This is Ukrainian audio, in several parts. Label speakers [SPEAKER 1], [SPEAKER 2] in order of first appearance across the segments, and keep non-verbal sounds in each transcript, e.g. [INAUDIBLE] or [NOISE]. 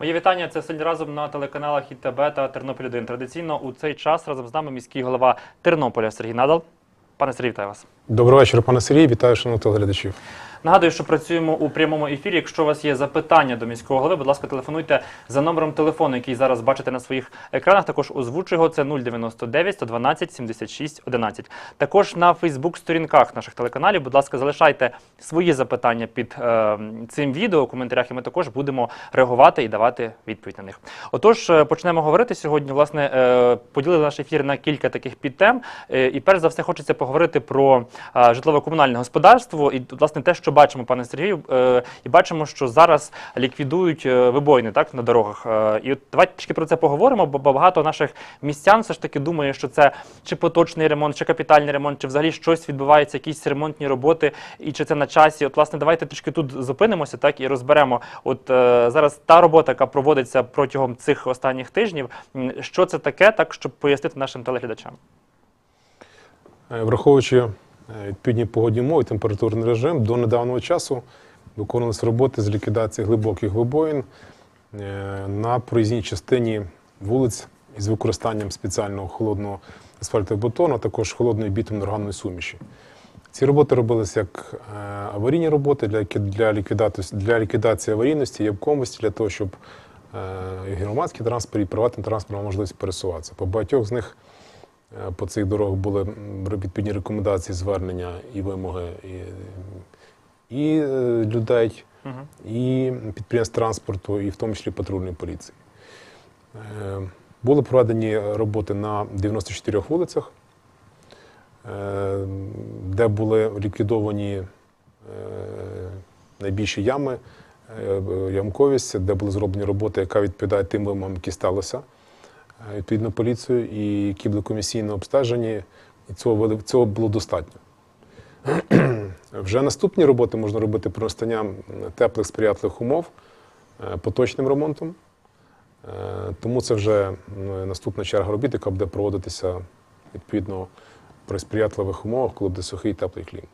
[SPEAKER 1] Мої вітання. Це «Сель разом на телеканалах ІТБ та Тернопіль 1 Традиційно у цей час разом з нами міський голова Тернополя Сергій Надал. Пане Сергій, вітаю вас.
[SPEAKER 2] Доброго вечора, пане Сергій. Вітаю шановних телеглядачів.
[SPEAKER 1] Нагадую, що працюємо у прямому ефірі. Якщо у вас є запитання до міського голови, будь ласка, телефонуйте за номером телефону, який зараз бачите на своїх екранах. Також озвучу його. Це 099 112 76 11. Також на Фейсбук-сторінках наших телеканалів, будь ласка, залишайте свої запитання під е, цим відео у коментарях, і ми також будемо реагувати і давати відповідь на них. Отож, е, почнемо говорити сьогодні. Власне, е, поділили наш ефір на кілька таких підтем. Е, і перш за все, хочеться поговорити про е, житлово-комунальне господарство і власне те, що бачимо, пане Сергію, е, і бачимо, що зараз ліквідують е, вибоїни так на дорогах. Е, І от давайте трішки про це поговоримо, бо багато наших містян все ж таки думає, що це чи поточний ремонт, чи капітальний ремонт, чи взагалі щось відбувається, якісь ремонтні роботи, і чи це на часі. От, власне, давайте трішки тут зупинимося, так і розберемо. От зараз та робота, яка проводиться протягом цих останніх тижнів, що це таке, так щоб пояснити нашим телеглядачам.
[SPEAKER 2] Враховуючи відповідні погодні умови, температурний режим, до недавнього часу виконувалися роботи з ліквідації глибоких вибоїн е, на проїзній частині вулиць із використанням спеціального холодного асфальтового бетону, а також холодної бітумно-органної суміші. Ці роботи робилися як е, аварійні роботи для, для, ліквідації аварійності, явкомості, для того, щоб е, і громадський транспорт, і приватний транспорт мав можливість пересуватися. По багатьох з них Е, По цих дорогах були відповідні рекомендації, звернення і вимоги і, і е, людей, і підприємств транспорту, і в тому числі патрульної поліції. Е, Були проведені роботи на 94 вулицях, е, де були ліквідовані е, найбільші ями, е, ямковість, де були зроблені роботи, яка відповідає тим вимогам, які сталися е, відповідно поліцію, і комісійно обстежені, і цього, цього було достатньо. [CLEARS THROAT] Вже наступні роботи можна робити про настання теплих сприятливих умов е, поточним ремонтом. Е, Тому це вже наступна черга робіт, яка буде проводитися відповідно при сприятливих умовах, коли буде сухий теплий клімат.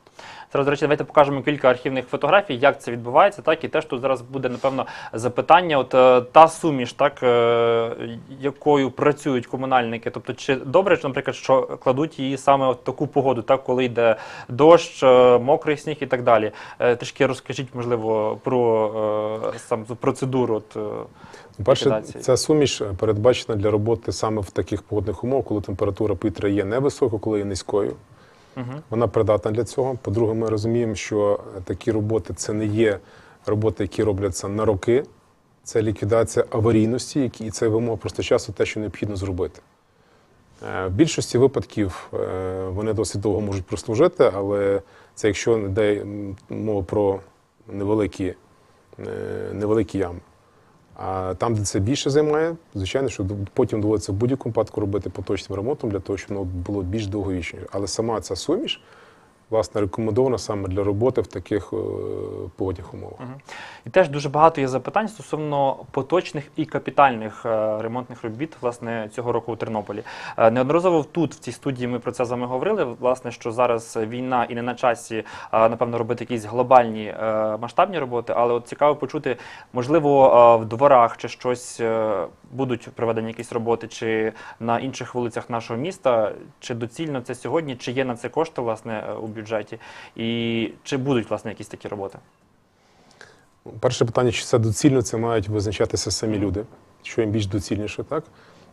[SPEAKER 1] Зараз, до речі, давайте покажемо кілька архівних фотографій, як це відбувається. Так, і теж тут зараз буде напевно запитання. От е, та суміш, так е, якою працюють комунальники. Тобто, чи добре, що, наприклад, що кладуть її саме от таку погоду, так коли йде дощ, е, мокрий сніг і так далі. Трішки розкажіть, можливо, про сам процедуру. От,
[SPEAKER 2] Перше, ця суміш передбачена для роботи саме в таких погодних умовах, коли температура повітря є невисокою, коли є низькою. Вона придатна для цього. По-друге, ми розуміємо, що такі роботи це не є роботи, які робляться на роки. Це ліквідація аварійності, і це вимога просто часу, те, що необхідно зробити. Е, В більшості випадків е, вони досить довго можуть прослужити, але це якщо йде мова про невеликі, е, невеликі ями. А там, де це більше займає, звичайно, що потім доводиться в будь-якому випадку робити поточним ремонтом для того, щоб воно було більш довговічне. Але сама ця суміш, власне, рекомендована саме для роботи в таких е, погодних умовах.
[SPEAKER 1] Мгм. І теж дуже багато є запитань стосовно поточних і капітальних е, ремонтних робіт власне цього року у Тернополі. Е, Неодноразово тут, в цій студії, ми про це з вами говорили. Власне, що зараз війна і не на часі, напевно, робити якісь глобальні масштабні роботи. Але от цікаво почути, можливо, в дворах чи щось будуть проведені якісь роботи, чи на інших вулицях нашого міста. Чи доцільно це сьогодні, чи є на це кошти власне е, у бюджеті, і чи будуть власне якісь такі роботи?
[SPEAKER 2] Перше питання, чи це доцільно, це мають визначатися самі люди, що їм більш доцільніше, так?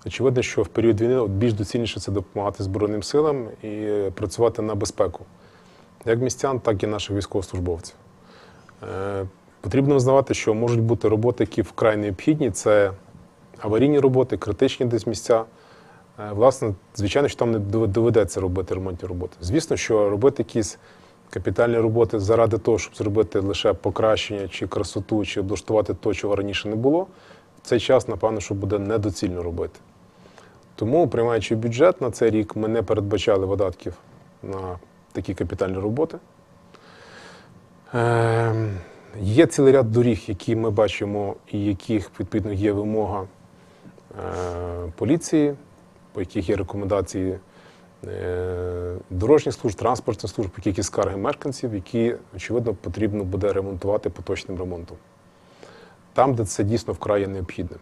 [SPEAKER 2] Очевидно, що в період війни от більш доцільніше це допомагати Збройним силам і працювати на безпеку, як містян, так і наших військовослужбовців. Е, Потрібно визнавати, що можуть бути роботи, які вкрай необхідні. Це аварійні роботи, критичні десь місця. Е, Власне, звичайно, що там не доведеться робити ремонтні роботи. Звісно, що робити якісь капітальні роботи заради того, щоб зробити лише покращення чи красоту, чи облаштувати то, чого раніше не було, в цей час, напевно, що буде недоцільно робити. Тому, приймаючи бюджет на цей рік, ми не передбачали видатків на такі капітальні роботи. Ем, Є цілий ряд доріг, які ми бачимо, і яких відповідно є вимога поліції, по яких є рекомендації е, дорожніх служб, транспортних служб, по яких є скарги мешканців, які, очевидно, потрібно буде ремонтувати поточним ремонтом. там, де це дійсно вкрай є необхідним.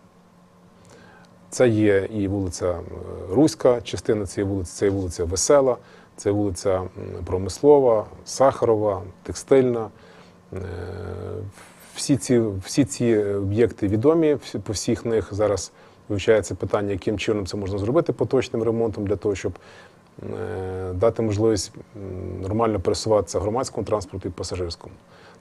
[SPEAKER 2] Це є і вулиця е, Руська, частина цієї вулиці, це є вулиця Весела, це вулиця Промислова, Сахарова, Текстильна. Е, Всі ці, всі ці об'єкти відомі, по всіх них зараз вивчається питання, яким чином це можна зробити поточним ремонтом для того, щоб е, дати можливість нормально пересуватися громадському транспорту і пасажирському.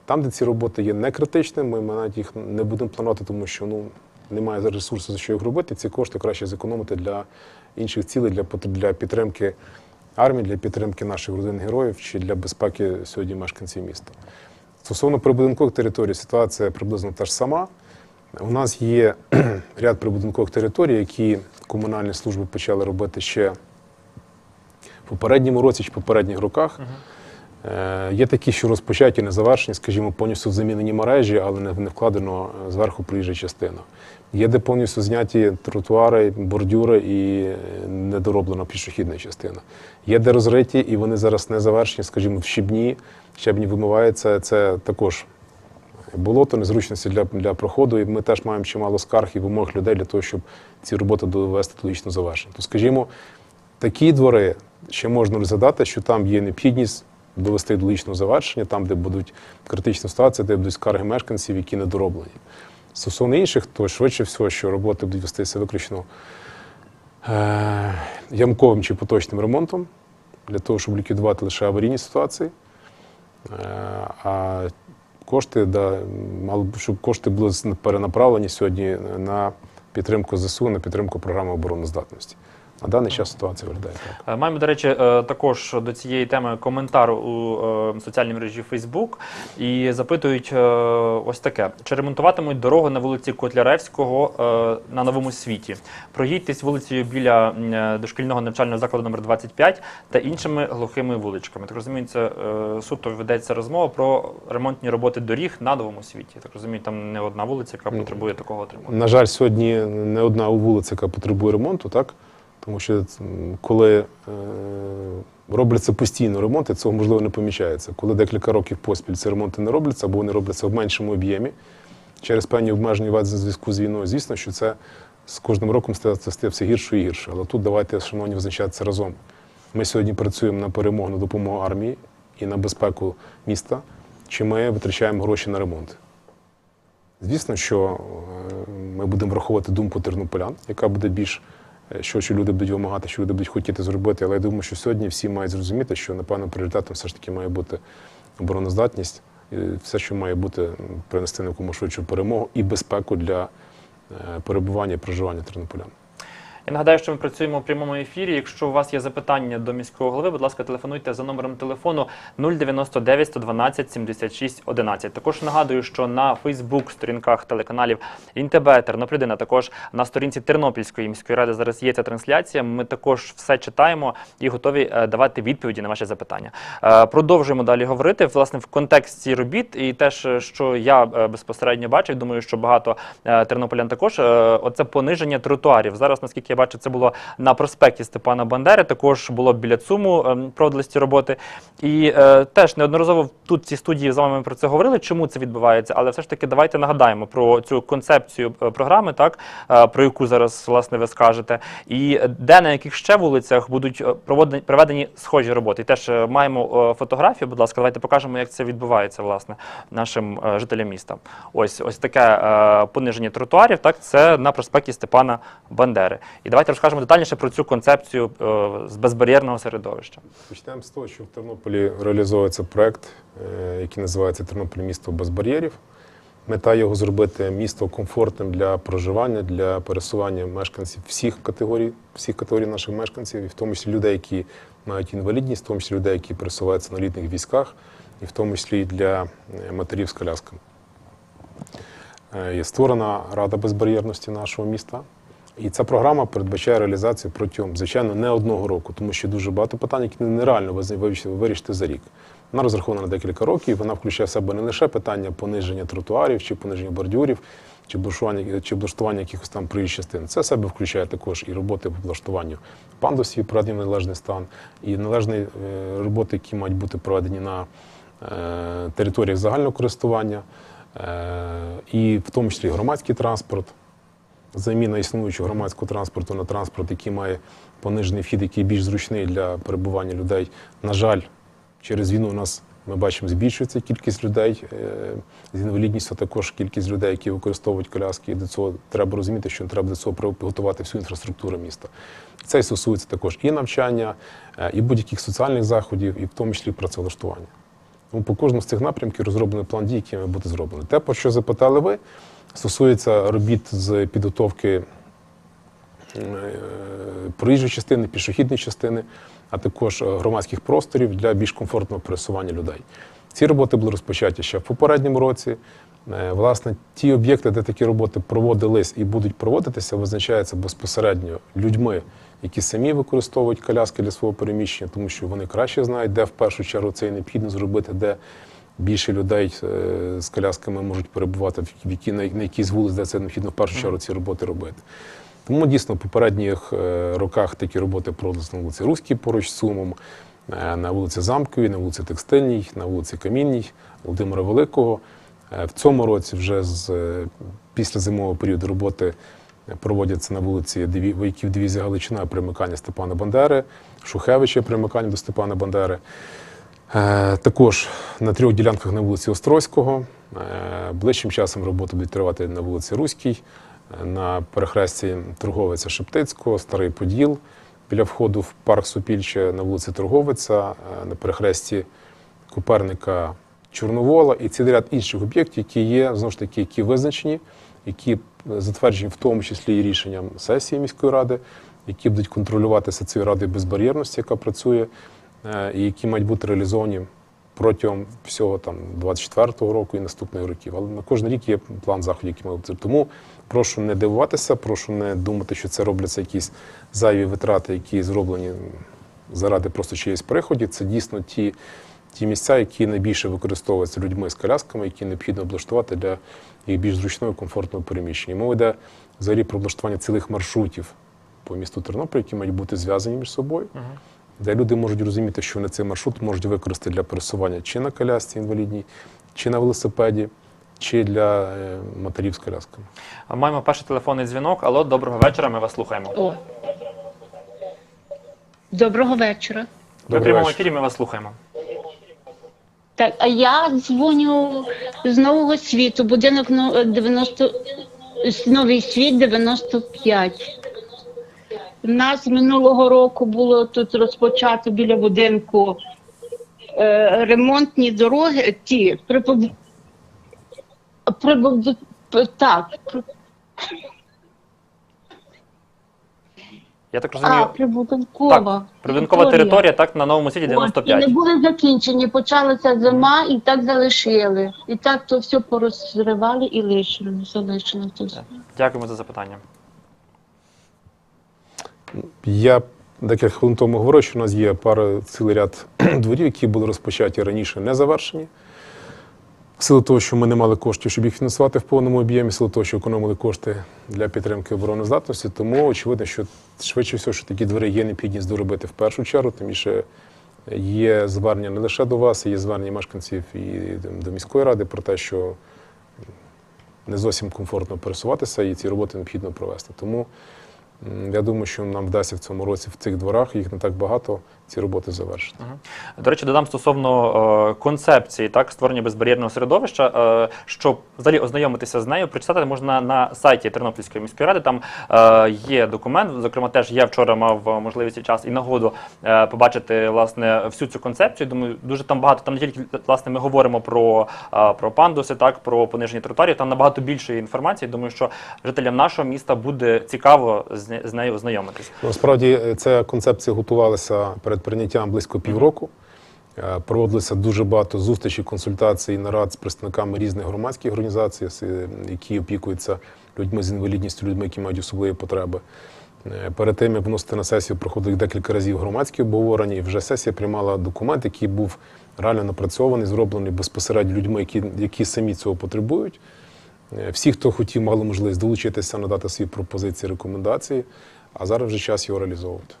[SPEAKER 2] Там, де ці роботи є не критичними, ми навіть їх не будемо планувати, тому що ну, немає ресурсу, за що їх робити. Ці кошти краще зекономити для інших цілей, для, для підтримки армії, для підтримки наших родин героїв чи для безпеки сьогодні мешканців міста. Стосовно прибудинкових територій, ситуація приблизно та ж сама. У нас є [CLEARS THROAT] ряд прибудинкових територій, які комунальні служби почали робити ще в попередньому році чи попередніх роках. Е, Є такі, що розпочаті, не завершені, скажімо, повністю замінені мережі, але не, не вкладено зверху проїжджа частина. Є де повністю зняті тротуари, бордюри і е, недороблена пішохідна частина. Є де розриті, і вони зараз не завершені, скажімо, в щебні. Щебні вимиваються. Це також болото, незручності для, для проходу. І ми теж маємо чимало скарг і вимог людей для того, щоб ці роботи довести до логічного завершення. То, скажімо, такі двори ще можна розглядати, що там є необхідність довести до логічного завершення, там, де будуть критичні ситуації, де будуть скарги мешканців, які недороблені. Стосовно інших, то швидше всього, що роботи будуть вестися виключно е- ямковим чи поточним ремонтом, для того, щоб ліквідувати лише аварійні ситуації. Е, А кошти, да, мало б, щоб кошти були перенаправлені сьогодні на підтримку ЗСУ, на підтримку програми обороноздатності. На даний час ситуація виглядає так.
[SPEAKER 1] Е, Маємо, до речі, е, також до цієї теми коментар у е, соціальній мережі Facebook і запитують ось таке: чи ремонтуватимуть дорогу на вулиці Котляревського на новому світі? Проїдьтесь вулицею біля дошкільного навчального закладу номер 25 та іншими глухими вуличками. Так розумію, це суто ведеться розмова про ремонтні роботи доріг на новому світі. Так розумію, там не одна вулиця, яка
[SPEAKER 2] Ну,
[SPEAKER 1] потребує такого ремонту.
[SPEAKER 2] На жаль, сьогодні не одна вулиця, яка потребує ремонту, так? Тому що коли е, робляться постійно ремонти, цього можливо не помічається. Коли декілька років поспіль ці ремонти не робляться, або вони робляться в меншому об'ємі через певні обмеження в зв'язку з війною, звісно, що це з кожним роком стає все гірше і гірше. Але тут давайте, шановні, визначатися разом. Ми сьогодні працюємо на перемогу на допомогу армії і на безпеку міста, чи ми витрачаємо гроші на ремонт. Звісно, що е, ми будемо враховувати думку тернополян, яка буде більш що, що люди будуть вимагати, що люди будуть хотіти зробити. Але я думаю, що сьогодні всі мають зрозуміти, що напевно пріоритетом все ж таки має бути обороноздатність, і все, що має бути принести на швидшу перемогу і безпеку для е, перебування і проживання тернополян.
[SPEAKER 1] Я нагадаю, що ми працюємо у прямому ефірі. Якщо у вас є запитання до міського голови, будь ласка, телефонуйте за номером телефону 099 112 76 11. Також нагадую, що на Фейсбук сторінках телеканалів ІНТБ, Тернополь, також на сторінці Тернопільської міської ради зараз є ця трансляція. Ми також все читаємо і готові е, давати відповіді на ваші запитання. Е, Продовжуємо далі говорити власне в контексті робіт, і теж е, що я е, безпосередньо бачив, думаю, що багато тернополян також. Оце пониження тротуарів. Зараз, наскільки я бачу, це було на проспекті Степана Бандери. Також було біля ЦУМу ем, проводились ці роботи. І е, теж неодноразово тут в цій студії з вами про це говорили, чому це відбувається. Але все ж таки, давайте нагадаємо про цю концепцію е, програми, так е, про яку зараз власне ви скажете, і де на яких ще вулицях будуть е, проводені проведені схожі роботи. І теж маємо фотографію. Будь ласка, давайте покажемо, як це відбувається власне нашим жителям міста. Ось ось таке е, пониження тротуарів. Так, це на проспекті Степана Бандери. І давайте розкажемо детальніше про цю концепцію е, з безбар'єрного середовища.
[SPEAKER 2] Почнемо з того, що в Тернополі реалізовується проект, е, який називається Тернопіль місто без бар'єрів. Мета його зробити місто комфортним для проживання, для пересування мешканців всіх категорій, всіх категорій наших мешканців, і в тому числі людей, які мають інвалідність, в тому числі людей, які пересуваються на літніх військах, і в тому числі і для е, матерів з колясками. Є створена Рада безбар'єрності нашого міста. І ця програма передбачає реалізацію протягом, звичайно, не одного року, тому що дуже багато питань, які нереально вирішити- за рік. Вона розрахована на декілька років. Вона включає в себе не лише питання пониження тротуарів чи пониження бордюрів, чи облаштування, чи облаштування якихось там проїзд частин. Це себе включає також і роботи по облаштуванню пандусів, приведення в належний стан, і належні е, роботи, які мають бути проведені на е, територіях загального користування. Е, І в тому числі громадський транспорт, заміна існуючого громадського транспорту на транспорт, який має понижений вхід, який більш зручний для перебування людей. На жаль, через війну у нас ми бачимо, збільшується кількість людей е, з інвалідністю, а також кількість людей, які використовують коляски. І до цього треба розуміти, що треба до цього підготувати всю інфраструктуру міста. Це і стосується також і навчання, е, і будь-яких соціальних заходів, і в тому числі працевлаштування. Тому по кожному з цих напрямків розроблений план дій, який бути зроблений. Те, про що запитали ви, стосується робіт з підготовки е, проїжджої частини, пішохідної частини, а також е, громадських просторів для більш комфортного пересування людей. Ці роботи були розпочаті ще в попередньому році. Е, Власне, ті об'єкти, де такі роботи проводились і будуть проводитися, визначаються безпосередньо людьми, які самі використовують коляски для свого переміщення, тому що вони краще знають, де в першу чергу це і необхідно зробити, де більше людей е, з колясками можуть перебувати, в які, на якійсь вулиці, де це необхідно в першу чергу ці роботи робити. Тому дійсно в попередніх е, роках такі роботи проводилися на вулиці Руській поруч з Сумом, е, на вулиці Замковій, на вулиці Текстильній, на вулиці Камінній, Володимира Великого. В цьому році вже з після зимового періоду роботи проводяться на вулиці вояків дивізії Галичина примикання Степана Бандери, Шухевича примикання до Степана Бандери. Е, Також на трьох ділянках на вулиці Острозького. Е, Ближчим часом робота буде тривати на вулиці Руській, е, на перехресті торговиця Шептицького, Старий Поділ, біля входу в парк Супільче на вулиці Торговиця, на перехресті Коперника Чорновола. І цілий ряд інших об'єктів, які є знову ж таки, які визначені, які затверджені в тому числі і рішенням сесії міської ради, які будуть контролюватися цією радою безбар'єрності, яка працює, і які мають бути реалізовані протягом всього там 24-го року і наступних років. Але на кожен рік є план заходів, які мають бути. Тому прошу не дивуватися, прошу не думати, що це робляться якісь зайві витрати, які зроблені заради просто чиєїсь приходів. Це дійсно ті, ті місця, які найбільше використовуються людьми з колясками, які необхідно облаштувати для їх більш зручного і комфортного переміщення. Мова йде взагалі про облаштування цілих маршрутів по місту Тернопіль, які мають бути зв'язані між собою, де люди можуть розуміти, що вони цей маршрут можуть використати для пересування чи на колясці інвалідній, чи на велосипеді, чи для е, матерів з колясками.
[SPEAKER 1] Маємо перший телефонний дзвінок. Алло, доброго вечора. Ми вас слухаємо.
[SPEAKER 3] О. Доброго вечора.
[SPEAKER 1] Ми в прямому ефірі ми вас слухаємо.
[SPEAKER 3] Так, а я дзвоню з нового світу, будинок 90, новий світ 95. У нас минулого року було тут розпочато біля будинку е, ремонтні дороги, ті припоб... Прибуд... так,
[SPEAKER 1] Я так
[SPEAKER 3] а,
[SPEAKER 1] розумію.
[SPEAKER 3] прибудинкова.
[SPEAKER 1] Так, прибудинкова територія, так, на новому світі
[SPEAKER 3] От, і
[SPEAKER 1] 95.
[SPEAKER 3] не були закінчені, почалася зима, і так залишили. І так то все порозривали і лишили, залишили все.
[SPEAKER 1] Дякуємо за запитання.
[SPEAKER 2] Я декілька хвилин тому говорив, що у нас є пара цілий ряд [CLEARS THROAT] дворів, які були розпочаті раніше, не завершені. В силу того, що ми не мали коштів, щоб їх фінансувати в повному об'ємі, силу того, що економили кошти для підтримки обороноздатності, тому очевидно, що швидше всього, що такі двері є необхідність доробити в першу чергу, тому що є звернення не лише до вас, є звернення мешканців і до міської ради про те, що не зовсім комфортно пересуватися, і ці роботи необхідно провести. Тому я думаю, що нам вдасться в цьому році в цих дворах, їх не так багато, ці роботи завершити.
[SPEAKER 1] До речі, додам стосовно е, концепції так створення безбар'єрного середовища, е, щоб взагалі ознайомитися з нею, прочитати можна на сайті Тернопільської міської ради. Там е, є документ. Зокрема, теж я вчора мав можливість і час і нагоду е, побачити власне всю цю концепцію. Думаю, дуже там багато. Там не тільки власне ми говоримо про, е, про пандуси, так про пониження тротуарів. Там набагато більше інформації. Думаю, що жителям нашого міста буде цікаво з, з нею ознайомитись.
[SPEAKER 2] Насправді ця концепція готувалася перед прийняттям близько півроку. Е, Проводилося дуже багато зустрічей, консультацій, нарад з представниками різних громадських організацій, е, які опікуються людьми з інвалідністю, людьми, які мають особливі потреби. Е, Перед тим, як вносити на сесію, проходили декілька разів громадські обговорення, і вже сесія приймала документ, який був реально напрацьований, зроблений безпосередньо людьми, які, які самі цього потребують. Всі, хто хотів, мали можливість долучитися, надати свої пропозиції, рекомендації. А зараз вже час його реалізовувати.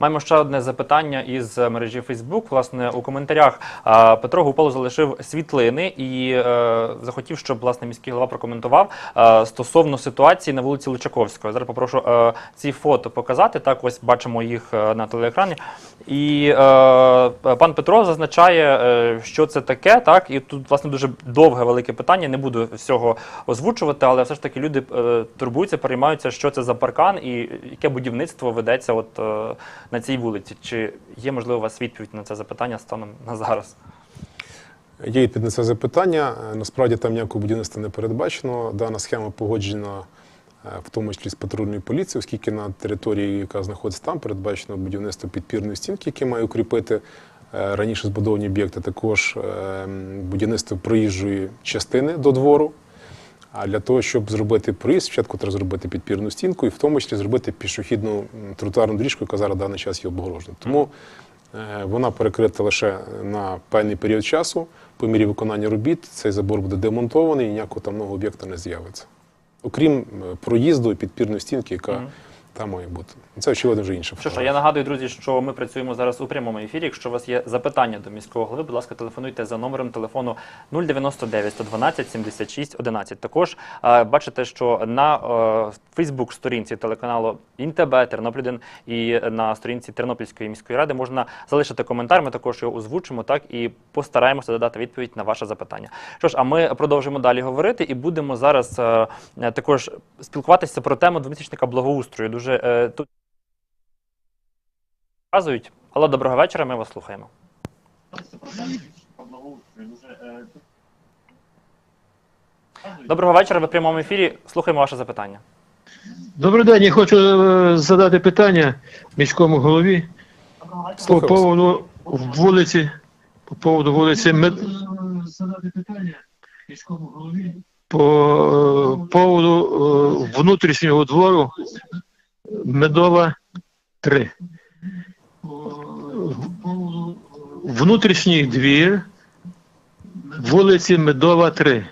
[SPEAKER 1] Маємо ще одне запитання із мережі Facebook. Власне, у коментарях Петро Гупало залишив світлини і е, захотів, щоб власне міський голова прокоментував е, стосовно ситуації на вулиці Лучаковської. Зараз попрошу е, ці фото показати. Так, ось бачимо їх на телеекрані. І пан Петро зазначає, що це таке, так і тут власне дуже довге велике питання. Не буду всього озвучувати, але все ж таки люди турбуються, переймаються, що це за паркан і яке будівництво ведеться от е, на цій вулиці. Чи є можливо у вас відповідь на це запитання станом на зараз?
[SPEAKER 2] Є відповідь на це запитання. Е, Насправді там ніякого будівництва не передбачено. Дана схема погоджена е, в тому числі з патрульною поліцією, оскільки на території, яка знаходиться там, передбачено будівництво підпірної стінки, яке має укріпити е, раніше збудовані об'єкти, також будівництво проїжджої частини до двору. А для того, щоб зробити проїзд, спочатку треба зробити підпірну стінку і в тому числі зробити пішохідну тротуарну доріжку, яка зараз в даний час є обгорожена. Тому е, вона перекрита лише на певний період часу. По мірі виконання робіт цей забор буде демонтований і ніякого там нового об'єкта не з'явиться. Окрім е, проїзду і підпірної стінки, яка. Там має бути. Це очевидно вже інша
[SPEAKER 1] Що ж, я нагадую, друзі, що ми працюємо зараз у прямому ефірі. Якщо у вас є запитання до міського голови, будь ласка, телефонуйте за номером телефону 099 112 76 11. Також е, бачите, що на е, Фейсбук-сторінці телеканалу ІНТБ Тернопіль 1 і на сторінці Тернопільської міської ради можна залишити коментар. Ми також його озвучимо, так і постараємося додати відповідь на ваше запитання. Що ж, а ми продовжимо далі говорити і будемо зараз е, також спілкуватися про тему двомісячника благоустрою. Дуже е, тут показують. Алло, доброго вечора, ми вас слухаємо. Доброго вечора, ви в прямому ефірі. Слухаємо ваше запитання.
[SPEAKER 4] Добрий день, я хочу е, задати питання міському голові по поводу вулиці, по поводу вулиці Мед... Задати питання міському голові по е, поводу е, внутрішнього двору Медова 3. Внутрішній двір вулиці Медова 3.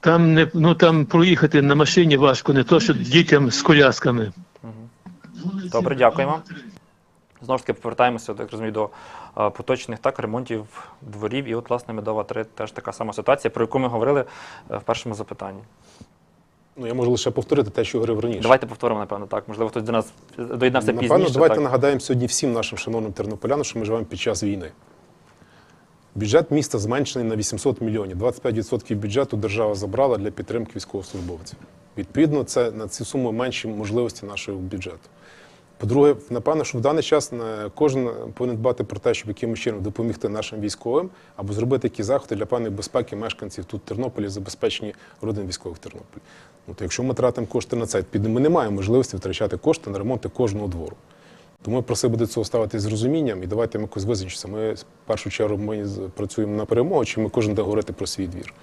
[SPEAKER 4] Там не ну там проїхати на машині важко, не то що дітям з колясками.
[SPEAKER 1] Добре, дякуємо. Знову ж таки, повертаємося, так розумію, до поточних так, ремонтів дворів. І от, власне, медова 3 теж така сама ситуація, про яку ми говорили е, в першому запитанні.
[SPEAKER 2] Ну, я можу лише повторити те, що говорив раніше.
[SPEAKER 1] Давайте повторимо, напевно, так. Можливо, хтось до нас доєднався
[SPEAKER 2] Напевно,
[SPEAKER 1] пізніше.
[SPEAKER 2] давайте
[SPEAKER 1] так.
[SPEAKER 2] нагадаємо сьогодні всім нашим шановним тернополянам, що ми живемо під час війни. Бюджет міста зменшений на 800 мільйонів. 25% бюджету держава забрала для підтримки військовослужбовців. Відповідно, це на цю суму менші можливості нашого бюджету. По-друге, напевно, що в даний час е, кожен повинен дбати про те, щоб якимось чином допомогти нашим військовим або зробити якісь заходи для певної безпеки мешканців тут в Тернополі, забезпечені родин військових Тернополі. Ну, якщо ми тратимо кошти на це, ми не маємо можливості витрачати кошти на ремонти кожного двору. Тому я просив би до цього ставитись з розумінням і давайте ми якось визначимося. Ми в першу чергу ми працюємо на перемогу, чи ми кожен буде говорити про свій двір.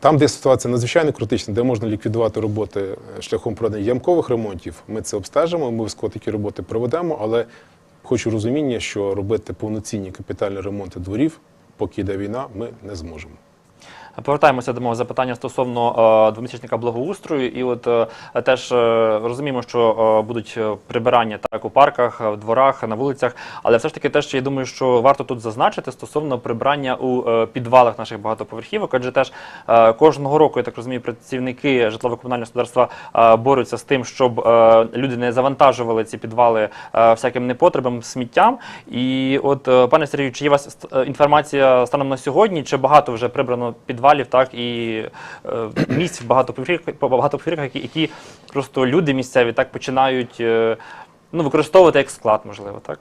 [SPEAKER 2] Там, де ситуація надзвичайно критична, де можна ліквідувати роботи е, шляхом проведення ямкових ремонтів, ми це обстежимо, ми обов'язково такі роботи проведемо, але хочу розуміння, що робити повноцінні капітальні ремонти дворів, поки йде війна, ми не зможемо.
[SPEAKER 1] Повертаємося до мого запитання стосовно е, двомісячника благоустрою. І от е, теж е, розуміємо, що будуть прибирання так у парках, в дворах, на вулицях. Але все ж таки, теж я думаю, що варто тут зазначити стосовно прибирання у підвалах наших багатоповерхівок. Адже теж кожного року, я так розумію, працівники житлово-комунального господарства борються з тим, щоб люди не завантажували ці підвали всяким непотребом, сміттям. І от, пане Сергію, чи є у вас інформація станом на сьогодні, чи багато вже прибрано підвалів, так і е, місць в багатоповерхівках, по які, просто люди місцеві так починають е, ну, використовувати як склад, можливо, так?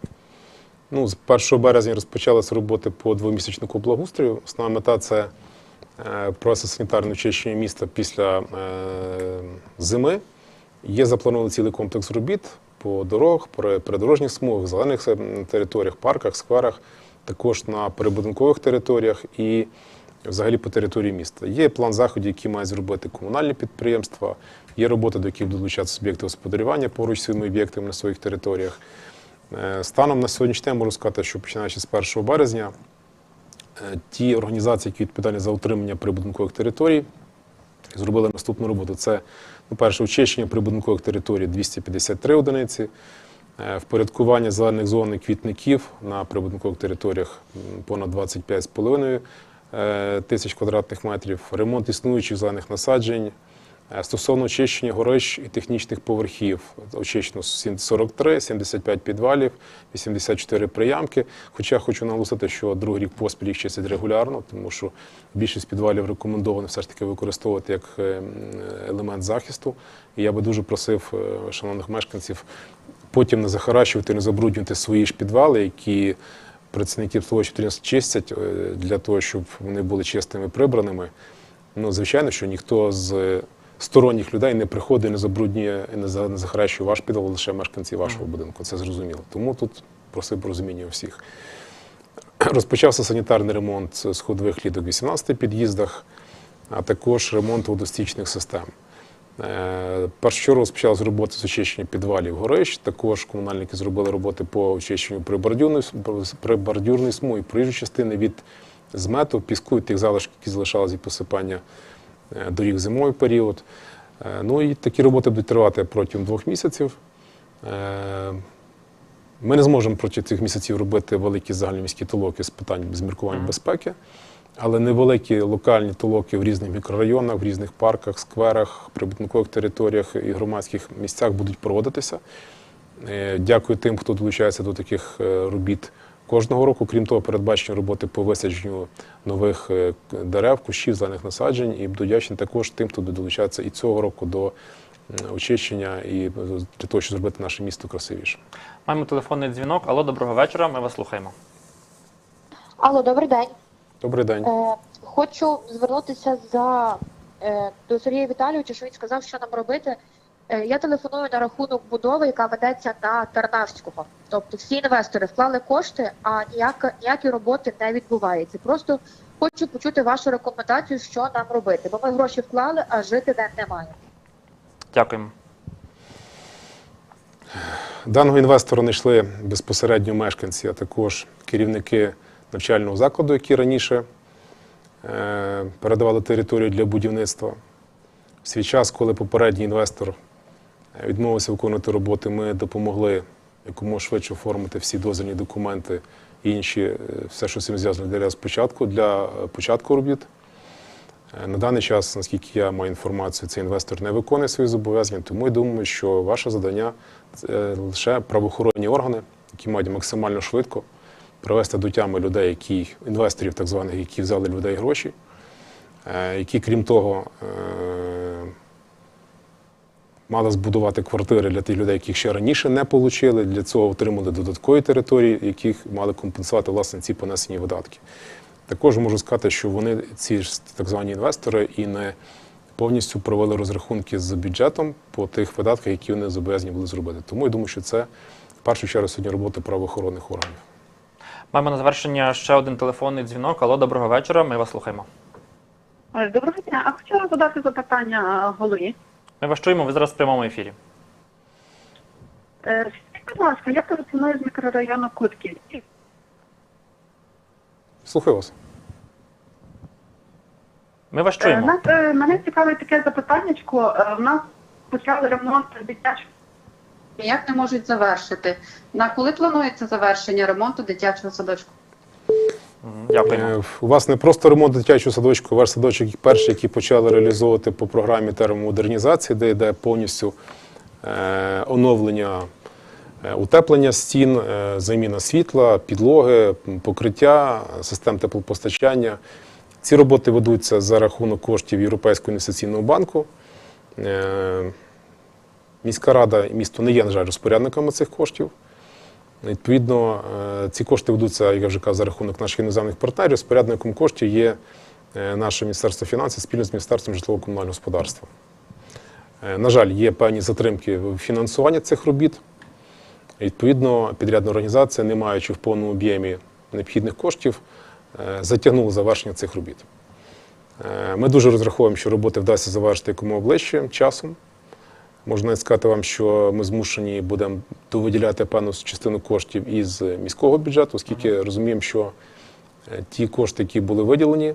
[SPEAKER 2] Ну, з 1 березня розпочалися роботи по двомісячнику благоустрою. Основна мета це е, процес санітарного очищення міста після зими. Є запланований цілий комплекс робіт по дорогах, при- придорожніх смугах, зелених територіях, парках, скверах, також на перебудинкових територіях і взагалі по території міста. Є план заходів, які мають зробити комунальні підприємства, є роботи, до яких долучатися суб'єкти господарювання поруч своїми об'єктами на своїх територіях. Е, Станом на сьогоднішній день можу сказати, що починаючи з 1 березня, е, ті організації, які відповідальні за утримання прибудинкових територій, зробили наступну роботу. Це, ну, перше, очищення прибудинкових територій 253 одиниці, е, впорядкування зелених зон і квітників на прибудинкових територіях понад 25,5 е, тисяч квадратних метрів, ремонт існуючих зелених насаджень. Е, Стосовно очищення горищ і технічних поверхів, очищено 43, 75 підвалів, 84 приямки. Хоча хочу наголосити, що другий рік поспіль їх чистять регулярно, тому що більшість підвалів рекомендовано все ж таки використовувати як е, елемент захисту. І я би дуже просив е, шановних мешканців потім не захаращувати, не забруднювати свої ж підвали, які працівники обслуговуючого чистять е, для того, щоб вони були чистими прибраними. Ну, звичайно, що ніхто з сторонніх людей не приходить, не забруднює і не захаращує ваш підвал, лише мешканці вашого будинку. Це зрозуміло. Тому тут просив про розуміння у всіх. [CLEARS THROAT] Розпочався санітарний ремонт сходових кліток в 18 під'їздах, а також ремонт водостічних систем. Е, Першочергово розпочалась робота з очищення підвалів горищ. Також комунальники зробили роботи по очищенню прибордюрної, смуги, проїжджої частини від змету, піску і тих залишків, які залишалися від посипання е, доріг зимовий період. Е, Ну і такі роботи будуть тривати протягом двох місяців. Ми не зможемо протягом цих місяців робити великі загальноміські толоки з питань з міркувань безпеки, але невеликі локальні толоки в різних мікрорайонах, в різних парках, скверах, прибутникових територіях і громадських місцях будуть проводитися. Е, Дякую тим, хто долучається до таких е, робіт кожного року. Крім того, передбачені роботи по висадженню нових е, дерев, кущів, зелених насаджень. І буду вдячний також тим, хто буде долучатися і цього року до очищення і для того, щоб зробити наше місто красивішим.
[SPEAKER 1] Маємо телефонний дзвінок. Алло, доброго вечора. Ми вас слухаємо.
[SPEAKER 5] Алло, добрий день.
[SPEAKER 2] Добрий день.
[SPEAKER 5] Е, хочу звернутися за е, до Сергія Віталійовича, що він сказав, що нам робити. Е, я телефоную на рахунок будови, яка ведеться на Тарнавського. Тобто всі інвестори вклали кошти, а ніяка, ніякі роботи не відбуваються. Просто хочу почути вашу рекомендацію, що нам робити. Бо ми гроші вклали, а жити де немає.
[SPEAKER 1] Дякуємо.
[SPEAKER 2] Даного інвестора знайшли безпосередньо мешканці, а також керівники навчального закладу, які раніше е, передавали територію для будівництва. В свій час, коли попередній інвестор е, відмовився виконувати роботи, ми допомогли якомога швидше оформити всі дозвільні документи і інші, е, все, що з цим зв'язано для спочатку, для початку робіт. На даний час, наскільки я маю інформацію, цей інвестор не виконує свої зобов'язання, тому я думаю, що ваше завдання це лише правоохоронні органи, які мають максимально швидко привести до тями людей, які інвесторів, так званих, які взяли людей гроші, е, які, крім того, е, мали збудувати квартири для тих людей, яких ще раніше не отримали, для цього отримали додаткові території, яких мали компенсувати власне ці понесені видатки. Також можу сказати, що вони, ці так звані інвестори, і не повністю провели розрахунки з бюджетом по тих видатках, які вони зобов'язані були зробити. Тому я думаю, що це в першу чергу сьогодні робота правоохоронних органів.
[SPEAKER 1] Маємо на завершення ще один телефонний дзвінок. Алло, доброго вечора. Ми вас слухаємо.
[SPEAKER 6] Е, Доброго дня. А хотіла задати запитання е, голові.
[SPEAKER 1] Ми вас чуємо, ви зараз в прямому ефірі.
[SPEAKER 6] Е, Скажіть, будь ласка, я телефоную з мікрорайону Кутківський.
[SPEAKER 2] Слухаю вас.
[SPEAKER 1] Ми вас
[SPEAKER 6] Е,
[SPEAKER 1] чуємо.
[SPEAKER 6] Нас, е, мене цікавить таке запитаннячко. Е, В нас почали ремонт дитячого.
[SPEAKER 7] Ніяк не можуть завершити. На коли планується завершення ремонту дитячого садочку?
[SPEAKER 1] Мгм,
[SPEAKER 2] Е, У вас не просто ремонт дитячого садочку, ваш садочок перший, який почали реалізовувати по програмі термомодернізації, де йде повністю е, оновлення е, утеплення стін, заміна світла, підлоги, покриття, систем теплопостачання. Ці роботи ведуться за рахунок коштів Європейського інвестиційного банку. Міська рада і місто не є, на жаль, розпорядниками цих коштів. Відповідно, е, ці кошти ведуться, як я вже казав, за рахунок наших іноземних партнерів. Розпорядником коштів є е, наше Міністерство фінансів спільно з Міністерством житлово-комунального господарства. Е, На жаль, є певні затримки в фінансуванні цих робіт. Відповідно, підрядна організація, не маючи в повному об'ємі необхідних коштів, затягнула завершення цих робіт. Ми дуже розраховуємо, що роботи вдасться завершити якомога ближче часом. Можна сказати вам, що ми змушені будемо довиділяти певну частину коштів із міського бюджету, оскільки розуміємо, що е, ті кошти, які були виділені,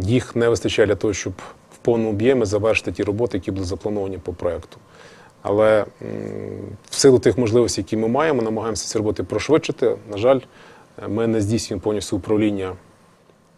[SPEAKER 2] їх не вистачає для того, щоб в повному об'ємі завершити ті роботи, які були заплановані по проекту. Але в силу тих можливостей, які ми маємо, намагаємося ці роботи прошвидшити. На жаль, е, ми не здійснюємо повністю управління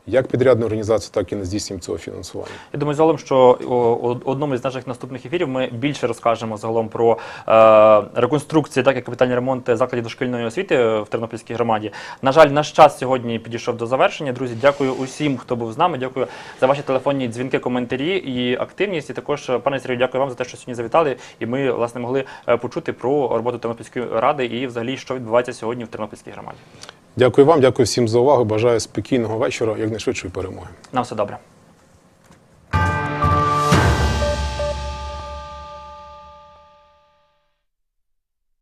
[SPEAKER 2] як підрядної організації, так і не здійснюємо цього фінансування.
[SPEAKER 1] Я думаю, загалом, що о- одному із наших наступних ефірів ми більше розкажемо загалом про е, реконструкції, так і капітальні ремонти закладів дошкільної освіти в Тернопільській громаді. На жаль, наш час сьогодні підійшов до завершення. Друзі, дякую усім, хто був з нами. Дякую за ваші телефонні дзвінки, коментарі і активність. І також, е, пане Сергію, дякую вам за те, що сьогодні завітали. І ми власне могли е, почути про роботу Тернопільської ради і взагалі, що відбувається сьогодні в Тернопільській громаді.
[SPEAKER 2] Дякую вам, дякую всім за увагу. Бажаю спокійного вечора, якнайшвидшої перемоги.
[SPEAKER 1] На все добре.